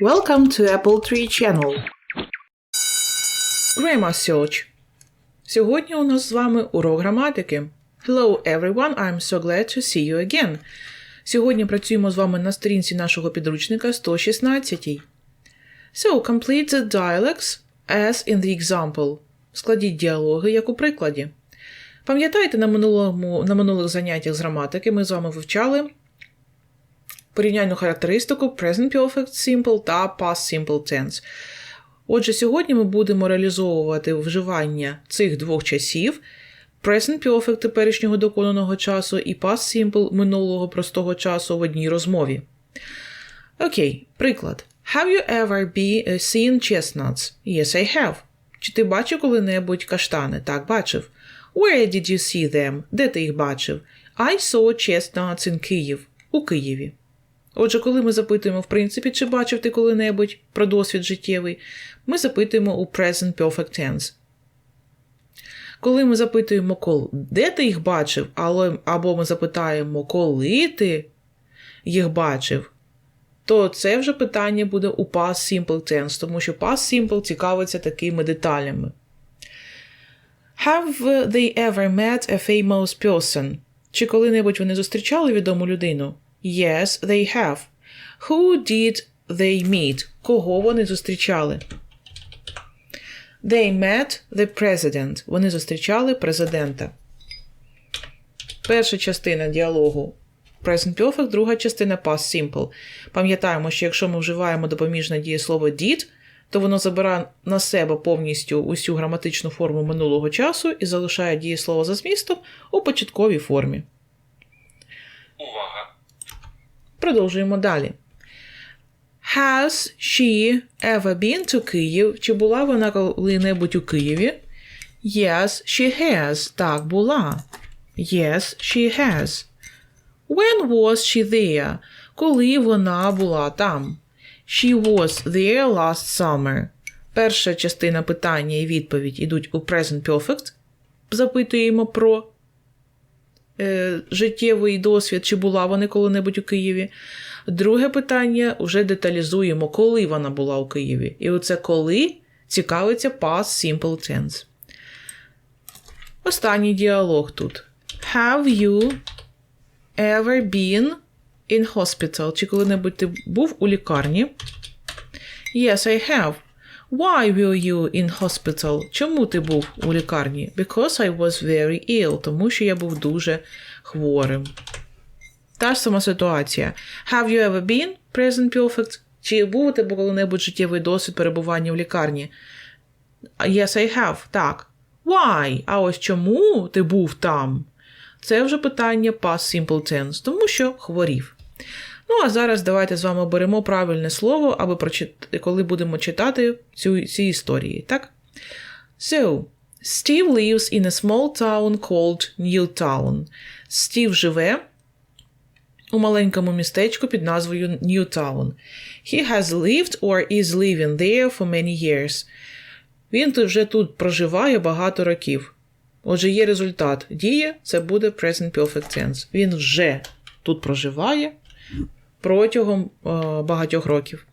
Welcome to Apple Tree Channel. Grammar Search. Сьогодні у нас з вами урок граматики. Hello everyone, I'm so glad to see you again. Сьогодні працюємо з вами на сторінці нашого підручника 116. So, complete the dialogues as in the example. Складіть діалоги, як у прикладі. Пам'ятаєте, на, минулому, на минулих заняттях з граматики ми з вами вивчали порівняльну характеристику Present Perfect Simple та Past Simple Tense. Отже, сьогодні ми будемо реалізовувати вживання цих двох часів Present Perfect теперішнього доконаного часу і Past Simple минулого простого часу в одній розмові. Окей, приклад. Have you ever be, seen chestnuts? Yes, I have. Чи ти бачив коли-небудь каштани? Так, бачив. Where did you see them? Де ти їх бачив? I saw chestnuts in Kyiv. У Києві. Отже, коли ми запитуємо, в принципі, чи бачив ти коли-небудь про досвід життєвий, ми запитуємо у present perfect tense. Коли ми запитуємо, коли, де ти їх бачив, або ми запитаємо, коли ти їх бачив, то це вже питання буде у past simple tense, тому що past simple цікавиться такими деталями. Have they ever met a famous person? Чи коли-небудь вони зустрічали відому людину? Yes, they have. Who did they meet? Кого вони зустрічали? They met the president. Вони зустрічали президента. Перша частина діалогу Present Perfect, друга частина Past Simple. Пам'ятаємо, що якщо ми вживаємо допоміжне дієслово did, то воно забирає на себе повністю усю граматичну форму минулого часу і залишає дієслово за змістом у початковій формі. Увага! Продовжуємо далі. Has she ever been to Kyiv? Чи була вона коли-небудь у Києві? Yes, she has. Так, була. Yes, she has. When was she there? Коли вона була там? She was there last summer. Перша частина питання і відповідь ідуть у present perfect. Запитуємо про життєвий досвід, чи була вона коли-небудь у Києві. Друге питання вже деталізуємо, коли вона була у Києві. І оце коли цікавиться past simple tense. Останній діалог тут. Have you ever been in hospital? Чи коли-небудь ти був у лікарні? Yes, I have. Why were you in hospital? Чому ти був у лікарні? Because I was very ill. Тому що я був дуже хворим. Та ж сама ситуація. Have you ever been? Present perfect. Чи був у тебе коли-небудь життєвий досвід перебування в лікарні? Yes, I have. Так. Why? А ось чому ти був там? Це вже питання past simple tense, тому що хворів. Ну, а зараз давайте з вами оберемо правильне слово, аби прочит... коли будемо читати цю, ці історії, так? So, Steve lives in a small town called Newtown. Стів живе у маленькому містечку під назвою Newtown. He has lived or is living there for many years. Він вже тут проживає багато років. Отже, є результат. Дія це буде present perfect tense. Він вже тут проживає протягом е, багатьох років.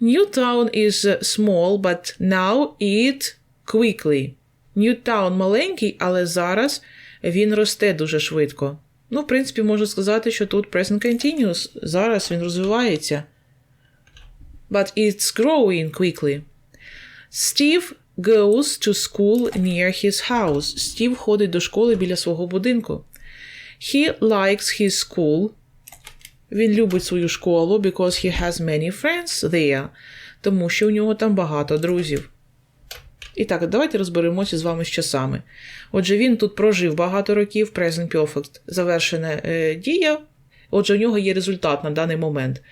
Newtown is small, but now it quickly. Newtown маленький, але зараз він росте дуже швидко. Ну, в принципі, можу сказати, що тут present continuous. Зараз він розвивається. But it's growing quickly. Steve goes to school near his house. Стів ходить до школи біля свого будинку. He likes his school. Він любить свою школу because he has many friends there. Тому що у нього там багато друзів. І так, давайте розберемося з вами з часами. Отже, він тут прожив багато років, present perfect, завершена е, дія. Отже, у нього є результат на даний момент.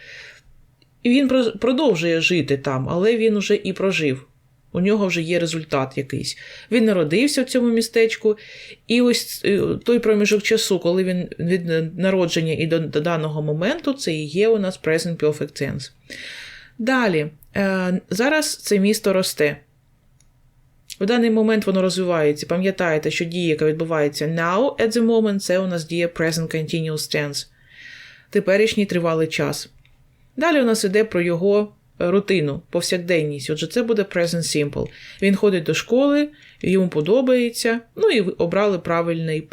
І він продовжує жити там, але він уже і прожив. У нього вже є результат якийсь. Він народився в цьому містечку, і ось той проміжок часу, коли він від народження і до, до даного моменту, це і є у нас present perfect tense. Далі, е, зараз це місто росте. В даний момент воно розвивається. Пам'ятаєте, що дія, яка відбувається now at the moment, це у нас діє present continuous tense. Теперішній тривалий час. Далі у нас іде про його рутину, повсякденність. Отже, це буде present simple. Він ходить до школи, йому подобається. Ну і обрали правильний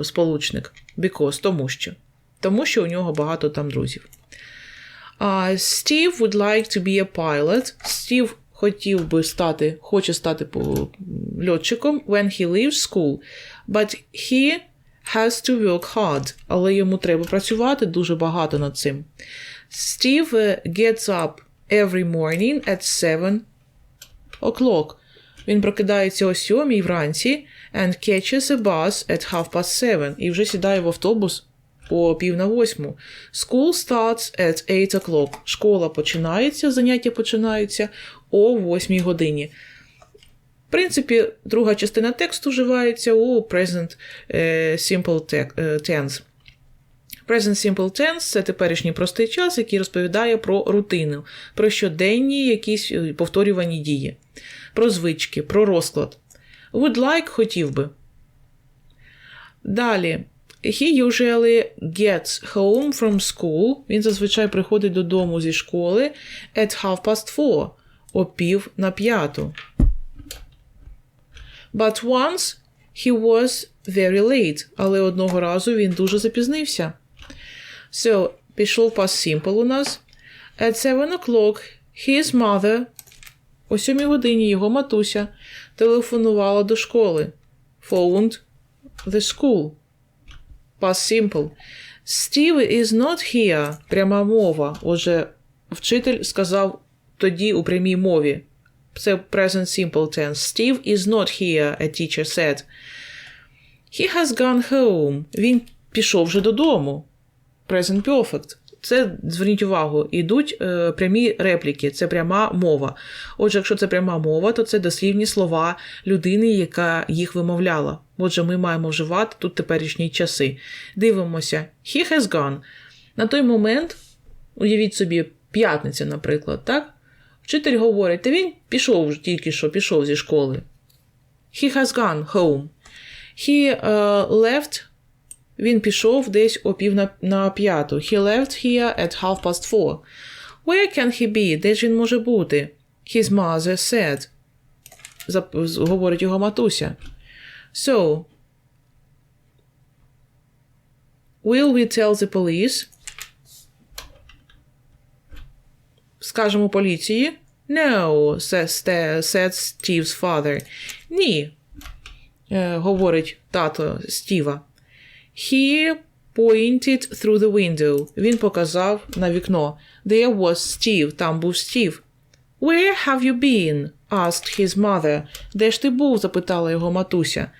е, сполучник. Because, тому що. Тому що у нього багато там друзів. Uh, Steve would like to be a pilot. Стів хотів би стати, хоче стати льотчиком when he leaves school. But he has to work hard. Але йому треба працювати дуже багато над цим. Steve е, gets up every morning at 7 o'clock. Він прокидається о 7 вранці and catches a bus at half past 7 і вже сідає в автобус о пів на восьму. School starts at 8 o'clock. Школа починається, заняття починаються о 8 годині. В принципі, друга частина тексту вживається у present е, simple е, tense. Present Simple Tense – це теперішній простий час, який розповідає про рутину, про щоденні якісь е, повторювані дії, про звички, про розклад. Would like хотів би. Далі. He usually gets home from school. Він зазвичай приходить додому зі школи at half past four, о пів на п'яту. But once he was very late, але одного разу він дуже запізнився. So, пішов past simple у нас. At 7 o'clock his mother, о 7 годині його матуся, телефонувала до школи. Phoned the school. Past simple. Steve is not here. Пряма мова. Отже, вчитель сказав тоді у прямій мові. Це present simple tense. Steve is not here, a teacher said. He has gone home. Він пішов вже додому. Present perfect. Це зверніть увагу, ідуть е, прямі репліки, це пряма мова. Отже, якщо це пряма мова, то це дослівні слова людини, яка їх вимовляла. Отже, ми маємо вживати тут теперішні часи. Дивимося, he has gone. На той момент, уявіть собі, п'ятниця, наприклад, так? Вчитель говорить, та він пішов тільки що, пішов зі школи. He has gone home. He uh, left він пішов десь о пів на, на п'яту. He left here at half past four. Where can he be? Де ж він може бути? His mother said. Зап- говорить його матуся. So, will we tell the police? Скажемо поліції? No, says, said Steve's father. Ні, е, говорить тато Стіва. He pointed through the window. Він показав на вікно. There was Steve. Там був Стів. Where have you been? asked his mother. Де ж ти був? запитала його матуся.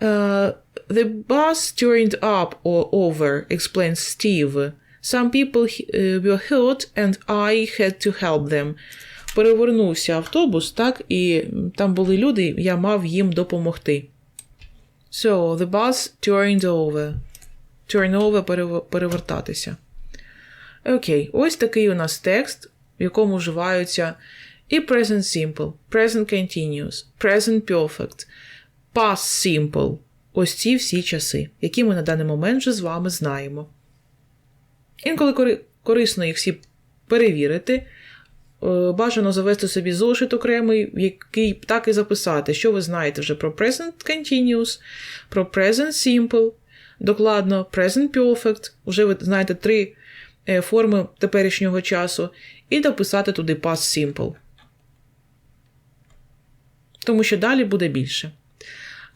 Uh, the bus turned up or over, explained Steve. Some people uh, were hurt and I had to help them. Перевернувся автобус, так, і там були люди, я мав їм допомогти. So, the bus turned over. Turn over перевертатися. Окей, ось такий у нас текст, в якому вживаються і present simple, present continuous, present perfect, past simple. Ось ці всі часи, які ми на даний момент вже з вами знаємо. Інколи корисно їх всі перевірити. Е, Бажано завести собі зошит окремий, який так і записати, що ви знаєте вже про present continuous, про present simple, докладно present perfect, вже ви знаєте три е, форми теперішнього часу, і дописати туди past simple. Тому що далі буде більше.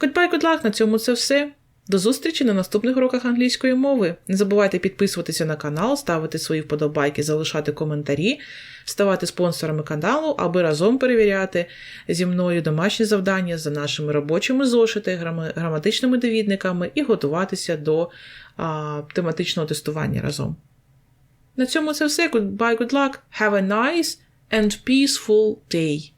Goodbye, good luck, на цьому це все. До зустрічі на наступних уроках англійської мови. Не забувайте підписуватися на канал, ставити свої вподобайки, залишати коментарі, ставати спонсорами каналу, аби разом перевіряти зі мною домашні завдання за нашими робочими зошити, граматичними довідниками і готуватися до а, тематичного тестування разом. На цьому це все. Goodbye, good luck. Have a nice and peaceful day.